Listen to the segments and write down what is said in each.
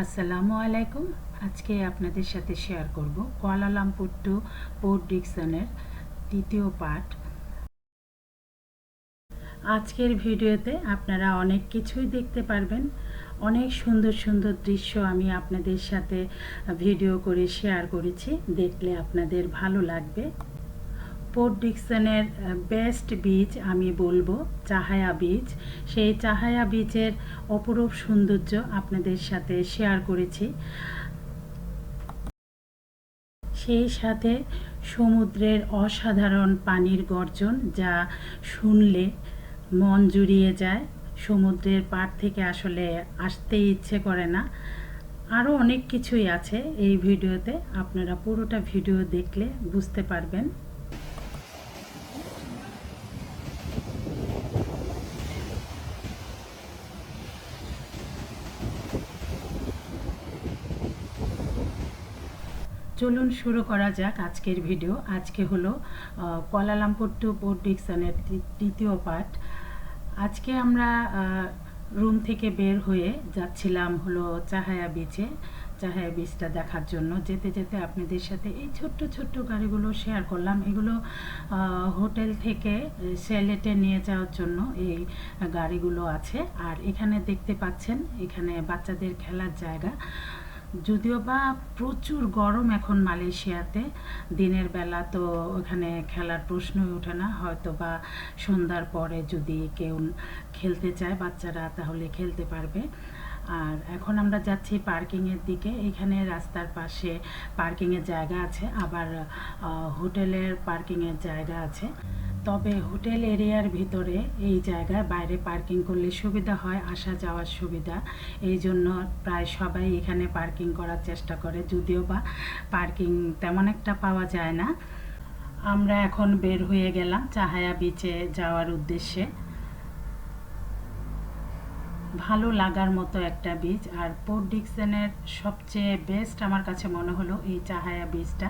আসসালামু আলাইকুম। আজকে আপনাদের সাথে শেয়ার করব কোয়ালালামপুর টু পোর্ট ডিকসনের তৃতীয় পার্ট আজকের ভিডিওতে আপনারা অনেক কিছুই দেখতে পারবেন। অনেক সুন্দর সুন্দর দৃশ্য আমি আপনাদের সাথে ভিডিও করে শেয়ার করেছি। দেখলে আপনাদের ভালো লাগবে। পোর্ট ডিকসনের বেস্ট বীচ আমি বলব, চাহায়া বীচ সেই চাহায়া বীচের অপরূপ সৌন্দর্য আপনাদের সাথে শেয়ার করেছি। সেই সাথে সমুদ্রের অসাধারণ পানির গর্জন, যা শুনলে মন জুড়িয়ে যায়। সমুদ্রের পাড় থেকে আসলে আসতেই ইচ্ছে করে না। আরও অনেক কিছুই আছে এই ভিডিওতে, আপনারা পুরোটা ভিডিও দেখলে বুঝতে পারবেন। চলুন শুরু করা যাক আজকের ভিডিও। আজকে হলো কোয়ালালামপুর টু পোর্ট ডিকসনের তৃতীয় পার্ট আজকে আমরা রুম থেকে বের হয়ে যাচ্ছিলাম হলো চাহায়া বিচে চাহায়া বিচটা দেখার জন্য। যেতে যেতে আপনাদের সাথে এই ছোট্ট ছোট্ট গাড়িগুলো শেয়ার করলাম। এগুলো হোটেল থেকে সেলেটে নিয়ে যাওয়ার জন্য এই গাড়িগুলো আছে। আর এখানে দেখতে পাচ্ছেন, এখানে বাচ্চাদের খেলার জায়গা। যদিও বা প্রচুর গরম এখন মালয়েশিয়াতে, দিনের বেলা তো ওখানে খেলার প্রশ্নই ওঠে না হয়তো বা সন্ধ্যার পরে যদি কেউ খেলতে চায়, বাচ্চারা তাহলে খেলতে পারবে। আর এখন আমরা যাচ্ছি পার্কিংয়ের দিকে, এখানে রাস্তার পাশে পার্কিংয়ের জায়গা আছে, আবার হোটেলের পার্কিংয়ের জায়গা আছে। তবে হোটেল এরিয়ার ভিতরে এই জায়গায় বাইরে পার্কিং করলে সুবিধা হয়, আসা যাওয়ার সুবিধা। এই জন্য প্রায় সবাই এখানে পার্কিং করার চেষ্টা করে, যদিও বা পার্কিং তেমন একটা পাওয়া যায় না। আমরা এখন বের হয়ে গেলাম চাহায়া বিচে যাওয়ার উদ্দেশ্যে। ভালো লাগার মতো একটা বীজ। আর পোর্ট ডিকসেনের সবচেয়ে বেস্ট আমার কাছে মনে হলো এই চাহায়া বীজটা।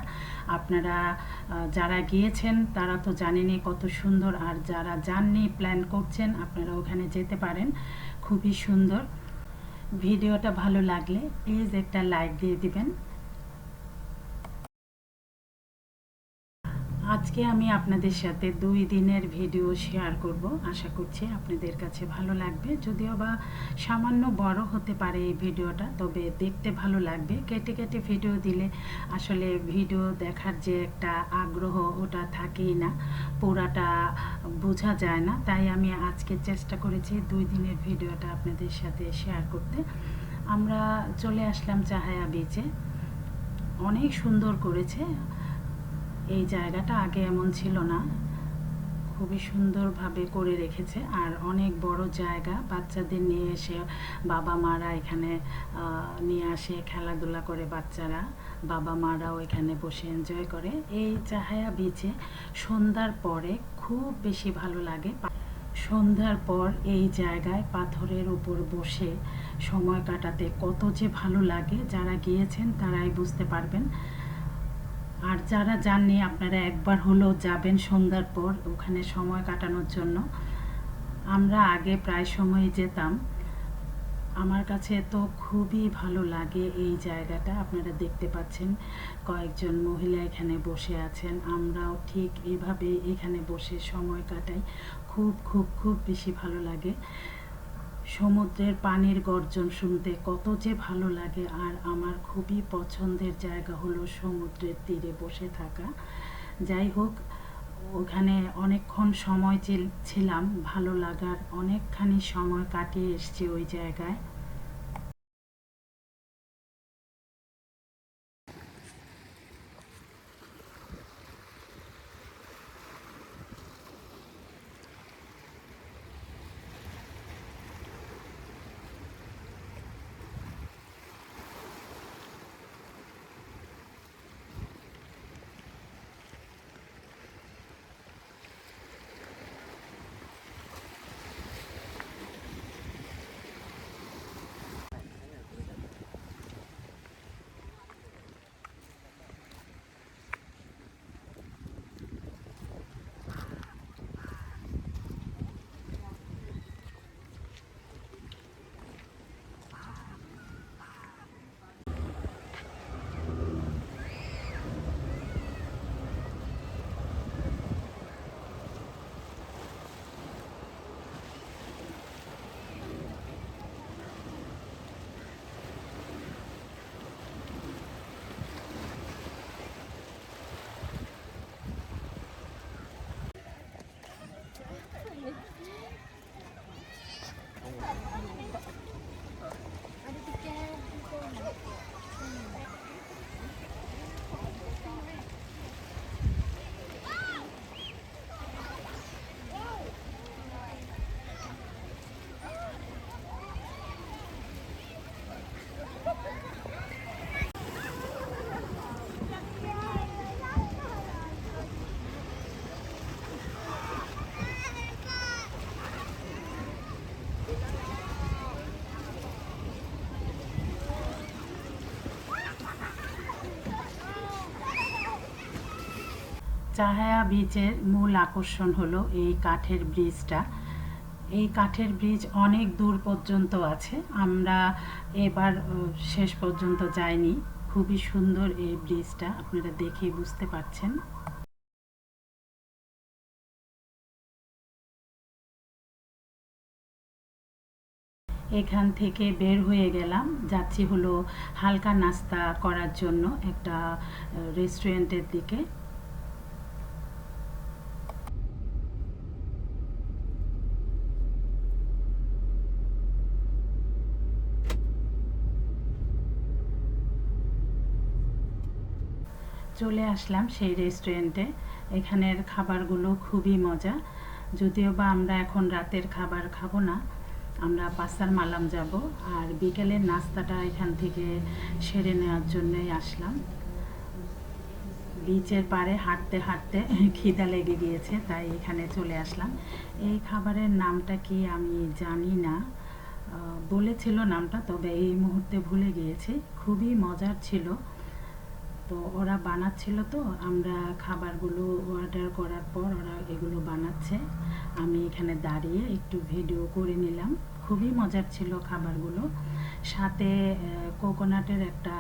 আপনারা যারা গিয়েছেন, তারা তো জানেনই কত সুন্দর। আর যারা যাননি প্ল্যান করছেন, আপনারা ওখানে যেতে পারেন। খুবই সুন্দর। ভিডিওটা ভালো লাগলে প্লিজ একটা লাইক দিয়ে দিবেন। আজকে আমি আপনাদের সাথে দুই দিনের ভিডিও শেয়ার করব। আশা করছি আপনাদের কাছে ভালো লাগবে। যদিও বা সামান্য বড় হতে পারে এই ভিডিওটা, তবে দেখতে ভালো লাগবে। কেটে কেটে ভিডিও দিলে আসলে ভিডিও দেখার যে একটা আগ্রহ ওটা থাকেই না, পুরাটা বোঝা যায় না। তাই আমি আজকে চেষ্টা করেছি দুই দিনের ভিডিওটা আপনাদের সাথে শেয়ার করতে। আমরা চলে আসলাম চাহায়া বিচে অনেক সুন্দর করেছে। এই জায়গাটা আগে এমন ছিল না। খুবই সুন্দরভাবে করে রেখেছে আর অনেক বড় জায়গা। বাচ্চাদের নিয়ে এসে বাবা মারা এখানে নিয়ে আসে খেলাধুলা করে বাচ্চারা। বাবা মারাও এখানে বসে এনজয় করে। এই চাহায়া বিচে সন্ধ্যার পরে খুব বেশি ভালো লাগে। সন্ধ্যার পর এই জায়গায় পাথরের উপর বসে সময় কাটাতে কত যে ভালো লাগে। যারা গিয়েছেন তারাই বুঝতে পারবেন। আর যারা যাননি আপনারা একবার হলেও যাবেন সন্ধ্যার পর ওখানে সময় কাটানোর জন্য। আমরা আগে প্রায় সময় যেতাম। আমার কাছে তো খুবই ভালো লাগে এই জায়গাটা। আপনারা দেখতে পাচ্ছেন, কয়েকজন মহিলা এখানে বসে আছেন। আমরাও ঠিক এভাবে এখানে বসে সময় কাটাই। খুব খুব খুব বেশি ভালো লাগে। সমুদ্রের পানির গর্জন শুনতে কত যে ভালো লাগে আর আমার খুবই পছন্দের জায়গা হলো সমুদ্রের তীরে বসে থাকা। যাই হোক, ওখানে অনেকক্ষণ সময় ছিলাম, ভালো লাগার অনেকখানি সময় কাটিয়ে এসছি ওই জায়গায়। চাহায়া বিচের মূল আকর্ষণ হলো এই কাঠের ব্রিজটা। এই কাঠের ব্রিজ অনেক দূর পর্যন্ত আছে। আমরা এবার শেষ পর্যন্ত যাইনি। খুবই সুন্দর এই ব্রিজটা। আপনারা দেখেই বুঝতে পারছেন। এখান থেকে বের হয়ে গেলাম। যাচ্ছি হলো হালকা নাস্তা করার জন্য একটা রেস্টুরেন্টের দিকে। চলে আসলাম সেই রেস্টুরেন্টে এখানের খাবারগুলো খুবই মজা। যদিও বা আমরা এখন রাতের খাবার খাব না, আমরা পাসার মালাম যাব আর বিকেলের নাস্তাটা এখান থেকে সেরে নেওয়ার জন্যই আসলাম। বিচের পাড়ে হাঁটতে হাঁটতে খিদা লেগে গিয়েছে, তাই এখানে চলে আসলাম। এই খাবারের নামটা কি আমি জানি না। বলেছিল নামটা, তবে এই মুহূর্তে ভুলে গিয়েছি। খুবই মজার ছিল। তো ওরা বানাচ্ছিল তো, আমরা খাবারগুলো অর্ডার করার পর ওরা এগুলো বানাচ্ছে। আমি এখানে দাঁড়িয়ে একটু ভিডিও করে নিলাম। খুবই মজার ছিল খাবারগুলো। সাথে কোকোনাটের একটা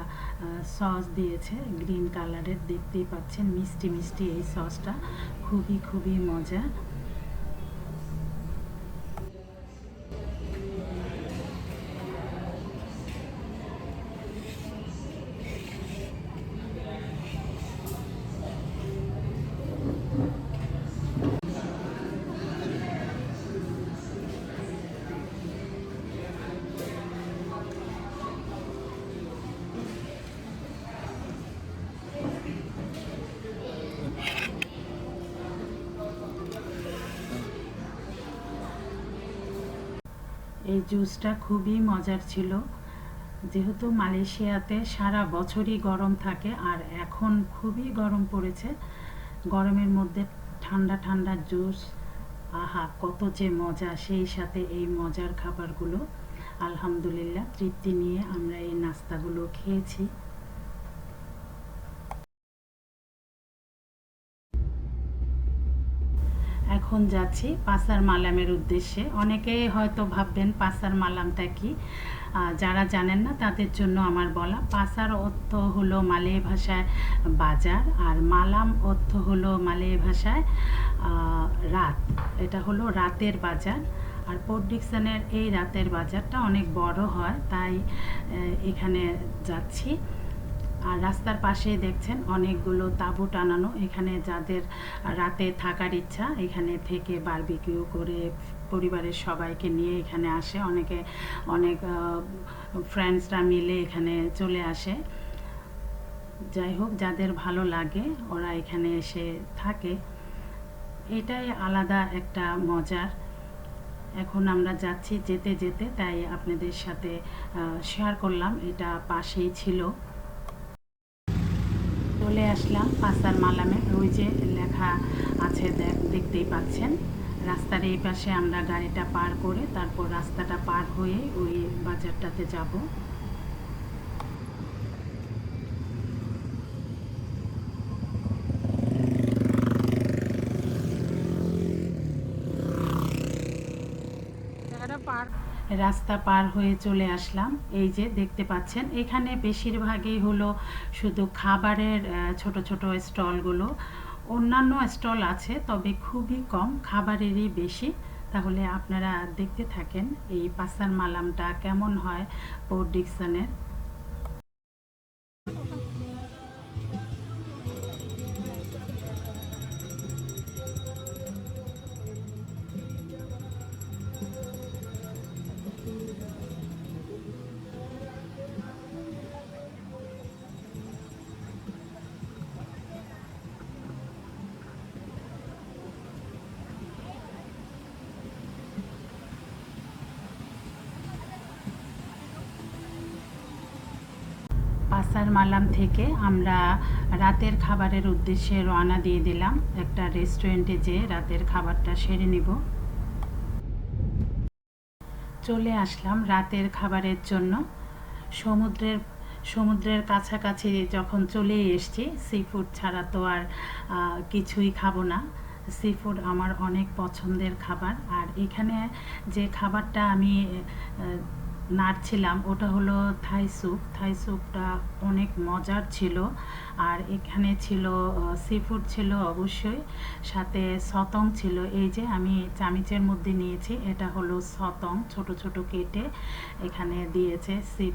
সস দিয়েছে গ্রিন কালারের দেখতেই পাচ্ছেন, মিষ্টি মিষ্টি এই সসটা খুবই খুবই মজা এই জুসটা খুবই মজার ছিল। যেহেতু মালয়েশিয়াতে সারা বছরই গরম থাকে আর এখন খুবই গরম পড়েছে, গরমের মধ্যে ঠান্ডা ঠান্ডা জুস, আহা, কত যে মজা, সেই সাথে এই মজার খাবারগুলো। আলহামদুলিল্লাহ, তৃপ্তি নিয়ে আমরা এই নাস্তাগুলো খেয়েছি। এখন যাচ্ছি পাসার মালামের উদ্দেশ্যে। অনেকেই হয়তো ভাববেন, পাসার মালামটা কি? যারা জানেন না, তাদের জন্য আমার বলা, পাসার অর্থ হলো মালয় ভাষায় বাজার, আর মালাম অর্থ হলো মালয় ভাষায় রাত। এটা হলো রাতের বাজার। আর পোর্ট ডিকসনের এই রাতের বাজারটা অনেক বড় হয়, তাই এখানে যাচ্ছি। আর রাস্তার পাশেই দেখছেন অনেকগুলো তাঁবু টানানো। এখানে যাদের রাতে থাকার ইচ্ছা, এখানে থেকে বারবিকিউ করে পরিবারের সবাইকে নিয়ে এখানে আসে। অনেকে, অনেক ফ্রেন্ডসরা মিলে এখানে চলে আসে। যাই হোক, যাদের ভালো লাগে, ওরা এখানে এসে থাকে। এটাই আলাদা একটা মজার। এখন আমরা যাচ্ছি যেতে যেতে, তাই আপনাদের সাথে শেয়ার করলাম। এটা পাশেই ছিল। চলে আসলাম পাসার মালামে। ওই যে লেখা আছে, দেখ- দেখতেই পাচ্ছেন। রাস্তার এই পাশে আমরা গাড়িটা পার করে তারপর রাস্তাটা পার হয়ে ওই বাজারটাতে যাব। রাস্তা পার হয়ে চলে আসলাম। এই যে দেখতে পাচ্ছেন, এখানে বেশিরভাগই হলো শুধু খাবারের ছোট ছোট স্টলগুলো অন্যান্য স্টল আছে, তবে খুবই কম, খাবারেরই বেশি। তাহলে আপনারা দেখতে থাকেন এই পাসার মালামটা কেমন হয় পোর্ট ডিকসনের মালাম থেকে আমরা রাতের খাবারের উদ্দেশ্যে রওনা দিয়ে দিলাম। একটা রেস্টুরেন্টে যেয়ে রাতের খাবারটা সেরে নিব। চলে আসলাম রাতের খাবারের জন্য। সমুদ্রের সমুদ্রের কাছাকাছি যখন চলে এসেছি সি ফুড ছাড়া তো আর কিছুই খাব না। সি ফুড আমার অনেক পছন্দের খাবার। আর এখানে যে খাবারটা আমি নাড়ছিলাম, ওটা হলো থাই স্যুপ। থাই স্যুপটা অনেক মজার ছিল। আর এখানে ছিল সি ফুড ছিল অবশ্যই, সাথে সতং ছিল। এই যে আমি চামিচের মধ্যে নিয়েছি, এটা হলো সতং, ছোট ছোট কেটে এখানে দিয়েছে সি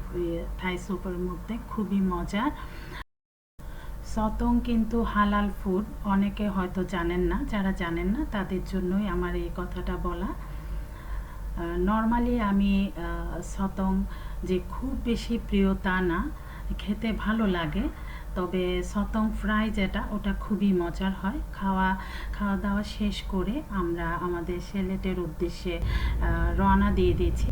থাই স্যুপের মধ্যে। খুবই মজার। সতং কিন্তু হালাল ফুড অনেকে হয়তো জানেন না, যারা জানেন না, তাদের জন্যই আমার এই কথাটা বলা। নর্মালি আমি সতং যে খুব বেশি প্রিয় তা না, খেতে ভালো লাগে। তবে সতং ফ্রাই যেটা, ওটা খুবই মজার হয়। খাওয়া খাওয়া দাওয়া শেষ করে আমরা আমাদের সেলেটের উদ্দেশ্যে রওনা দিয়ে দিয়েছি।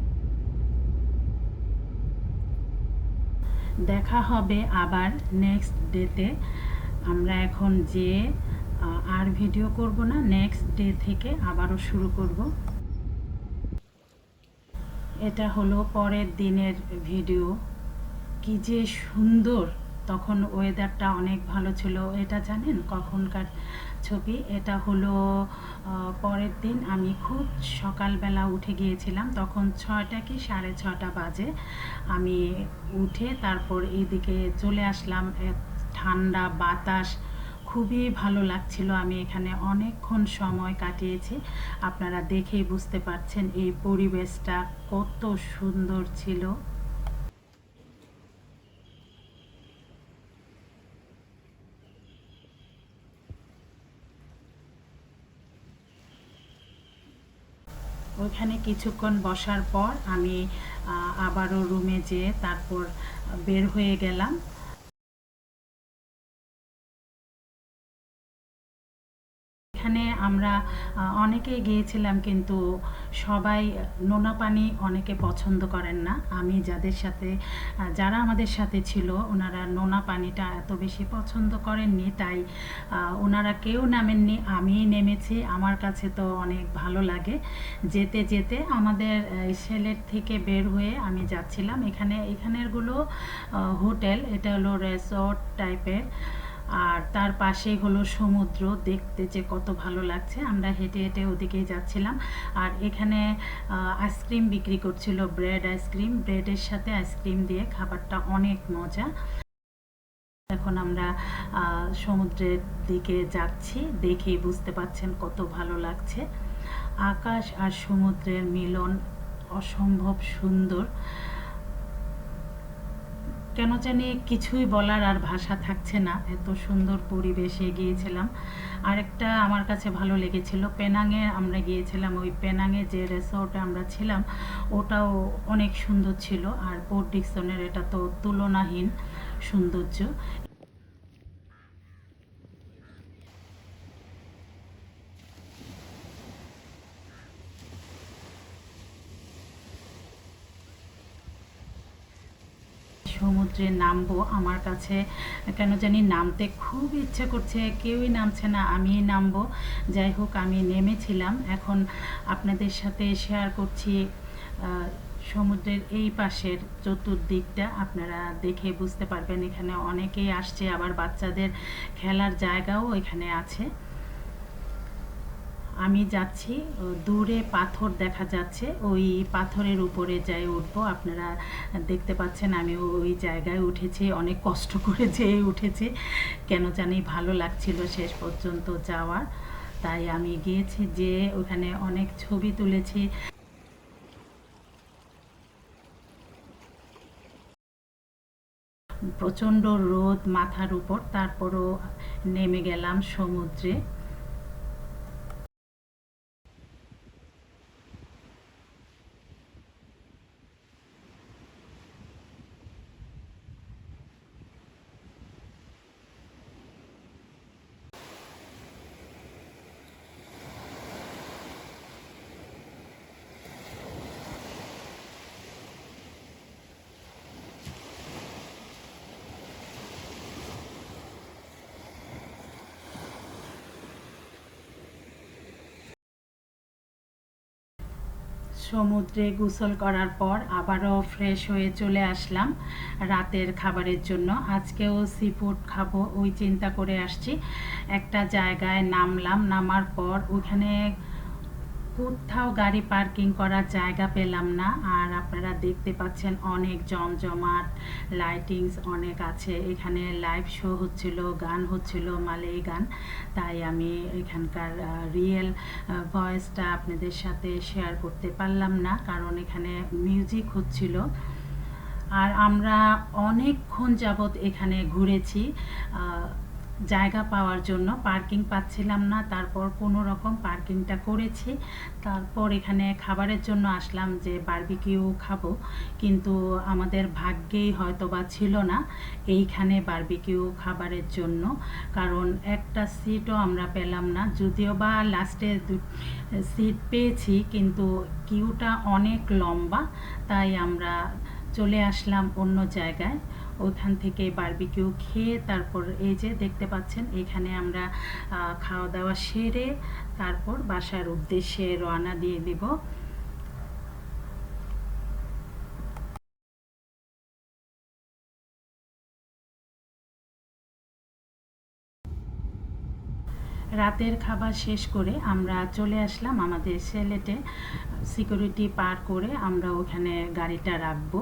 দেখা হবে আবার নেক্সট ডেতে আমরা এখন যে আর ভিডিও করব না নেক্সট ডে থেকে আবারও শুরু করব। এটা হলো পরের দিনের ভিডিও। কি যে সুন্দর। তখন ওয়েদারটা অনেক ভালো ছিল। এটা জানেন কখনকার ছবি? এটা হলো পরের দিন আমি খুব সকালবেলা উঠে গিয়েছিলাম। তখন ছয়টা কি সাড়ে ছটা বাজে। আমি উঠে তারপর এদিকে চলে আসলাম। ঠান্ডা বাতাস খুবই ভালো লাগছিল। আমি এখানে অনেকক্ষণ সময় কাটিয়েছি। আপনারা দেখেই বুঝতে পারছেন এই পরিবেশটা কত সুন্দর ছিল। ওইখানে কিছুক্ষণ বসার পর আমি আবারও রুমে যেয়ে তারপর বের হয়ে গেলাম। আমরা অনেকেই গিয়েছিলাম কিন্তু সবাই নোনা পানি অনেকে পছন্দ করেন না। আমি যাদের সাথে যারা আমাদের সাথে ছিল, ওনারা নোনা পানিটা এত বেশি পছন্দ করেননি, তাই ওনারা কেউ নামেননি আমি নেমেছি। আমার কাছে তো অনেক ভালো লাগে। যেতে যেতে আমাদের সেলের থেকে বের হয়ে আমি যাচ্ছিলাম। এখানে, এখানেরগুলো হোটেল, এটা হলো রেসর্ট টাইপের। আর তার পাশেই হলো সমুদ্র, দেখতে যে কত ভালো লাগছে। আমরা হেঁটে হেঁটে ওদিকেই যাচ্ছিলাম। আর এখানে আইসক্রিম বিক্রি করছিল ব্রেড আইসক্রিম। ব্রেডের সাথে আইসক্রিম দিয়ে খাবারটা অনেক মজা। এখন আমরা সমুদ্রের দিকে যাচ্ছি। দেখেই বুঝতে পাচ্ছেন কত ভালো লাগছে। আকাশ আর সমুদ্রের মিলন অসম্ভব সুন্দর। কেন জানি কিছুই বলার আর ভাষা থাকছে না। এত সুন্দর পরিবেশে গিয়েছিলাম। আরেকটা আমার কাছে ভালো লেগেছিল, পেনাঙে আমরা গিয়েছিলাম। ওই পেনাঙে যে রেসর্টে আমরা ছিলাম, ওটাও অনেক সুন্দর ছিল। আর পোর্ট ডিকসনের এটা তো তুলনাহীন সৌন্দর্য। সমুদ্রে নামবো আমার কাছে। কেন জানি নামতে খুব ইচ্ছে করছে, কেউই নামছে না, আমিই নামবো। যাই হোক, আমি নেমেছিলাম। এখন আপনাদের সাথে শেয়ার করছি সমুদ্রের এই পাশের চতুর্দিকটা। আপনারা দেখে বুঝতে পারবেন, এখানে অনেকেই আসছে, আবার বাচ্চাদের খেলার জায়গাও এখানে আছে। আমি যাচ্ছি দূরে পাথর দেখা যাচ্ছে, ওই পাথরের উপরে যাই উঠবো, আপনারা দেখতে পাচ্ছেন আমি ওই জায়গায় উঠেছি, অনেক কষ্ট করে যেয়ে উঠেছি, কেন জানি ভালো লাগছিল শেষ পর্যন্ত যাওয়ার, তাই আমি গিয়েছি যে ওখানে অনেক ছবি তুলেছি। প্রচণ্ড রোদ মাথার উপর, তারপরও নেমে গেলাম সমুদ্রে। সমুদ্রে গোসল করার পর আবারও ফ্রেশ হয়ে চলে আসলাম রাতের খাবারের জন্য। আজকেও সি ফুড খাব, ওই চিন্তা করে আসছি। একটা জায়গায় নামলাম, নামার পর ওখানে কোথাও গাড়ি পার্কিং করার জায়গা পেলাম না। আর আপনারা দেখতে পাচ্ছেন অনেক জমজমাট লাইটিংস অনেক আছে। এখানে লাইভ শো হচ্ছিল, গান হচ্ছিল, মালেই গান। তাই আমি এখানকার রিয়েল ভয়েসটা আপনাদের সাথে শেয়ার করতে পারলাম না, কারণ এখানে মিউজিক হচ্ছিল। আর আমরা অনেকক্ষণ যাবৎ এখানে ঘুরেছি। জায়গা পাওয়ার জন্য পার্কিং পাচ্ছিলাম না, তারপর কোনো রকম পার্কিংটা করেছি। তারপর এখানে খাবারের জন্য আসলাম যে বারবিকিউ খাব, কিন্তু আমাদের ভাগ্যেই হয়তো বা ছিল না এইখানে বারবিকিউ খাবারের জন্য। কারণ একটা সিটও আমরা পেলাম না, যদিও বা লাস্টে সিট পেয়েছি, কিন্তু কিউটা অনেক লম্বা, তাই আমরা চলে আসলাম অন্য জায়গায়। ওখান থেকে বারবিকিউ খেয়ে তারপর এই যে দেখতে পাচ্ছেন, এখানে আমরা খাওয়া দাওয়া সেরে তারপর বাসার উদ্দেশ্যে রওনা দিয়ে দিব। রাতের খাবার শেষ করে আমরা চলে আসলাম আমাদের সেলেটে। সিকিউরিটি পার করে আমরা ওখানে গাড়িটা রাখব।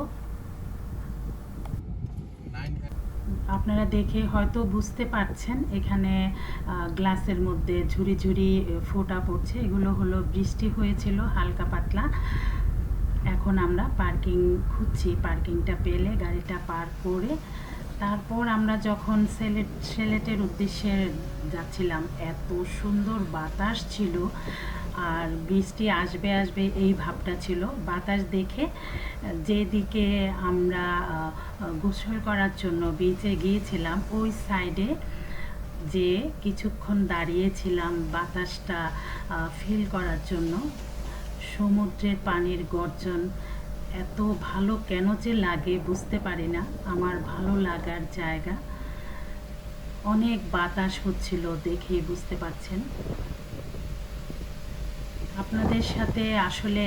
আপনারা দেখে হয়তো বুঝতে পারছেন, এখানে গ্লাসের মধ্যে ঝুরি ঝুরি ফোটা পড়ছে। এগুলো হলো বৃষ্টি হয়েছিল, হালকা পাতলা। এখন আমরা পার্কিং খুঁজছি। পার্কিংটা পেলে গাড়িটা পার্ক করে তারপর আমরা যখন সেলেট, সেলেটের উদ্দেশ্যে যাচ্ছিলাম, এত সুন্দর বাতাস ছিল। আর বৃষ্টি আসবে আসবে এই ভাবটা ছিল। বাতাস দেখে যেদিকে আমরা গোসল করার জন্য বিচে গিয়েছিলাম, ওই সাইডে যে কিছুক্ষণ দাঁড়িয়েছিলাম বাতাসটা ফিল করার জন্য, সমুদ্রের পানির গর্জন এত ভালো কেন যে লাগে বুঝতে পারি না। আমার ভালো লাগার জায়গা। অনেক বাতাস হচ্ছিল দেখেই বুঝতে পারছেন। আপনাদের সাথে আসলে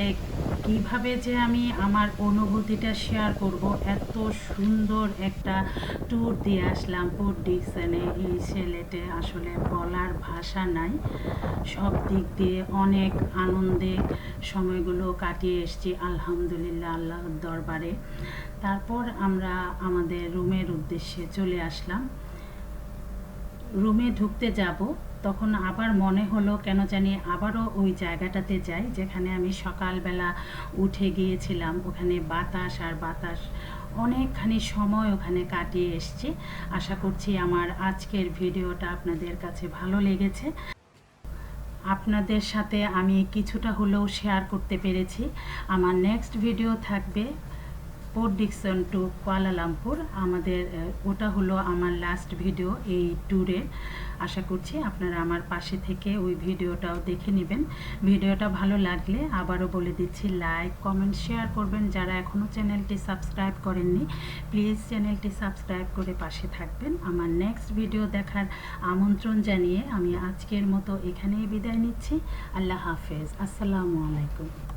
কীভাবে যে আমি আমার অনুভূতিটা শেয়ার করব, এত সুন্দর একটা ট্যুর দিয়ে আসলাম ডিকসনে এই সিলেটে আসলে বলার ভাষা নাই। সব দিক দিয়ে অনেক আনন্দে সময়গুলো কাটিয়ে এসেছি, আলহামদুলিল্লাহ, আল্লাহর দরবারে। তারপর আমরা আমাদের রুমের উদ্দেশ্যে চলে আসলাম। রুমে ঢুকতে যাব। তখন আবার মনে হলো কেন জানি আবারও ওই জায়গাটাতে যাই, যেখানে আমি সকালবেলা উঠে গিয়েছিলাম। ওখানে বাতাস আর বাতাস অনেকখানি সময় ওখানে কাটিয়ে এসছি। আশা করছি আমার আজকের ভিডিওটা আপনাদের কাছে ভালো লেগেছে। আপনাদের সাথে আমি কিছুটা হলেও শেয়ার করতে পেরেছি। আমার নেক্সট ভিডিও থাকবে। Port Dickson to Kuala Lumpur আমাদের ওটা হলো আমার লাস্ট ভিডিও এই ট্যুরে আশা করছি আপনারা আমার পাশে থেকে ওই ভিডিওটাও দেখে নেবেন। ভিডিওটা ভালো লাগলে আবারও বলে দিচ্ছি লাইক কমেন্ট শেয়ার করবেন। যারা এখনও চ্যানেলটি সাবস্ক্রাইব করেননি প্লিজ চ্যানেলটি সাবস্ক্রাইব করে পাশে থাকবেন। আমার নেক্সট ভিডিও দেখার আমন্ত্রণ জানিয়ে আমি আজকের মতো এখানেই বিদায় নিচ্ছি। আল্লাহ হাফেজ। আসসালামু আলাইকুম।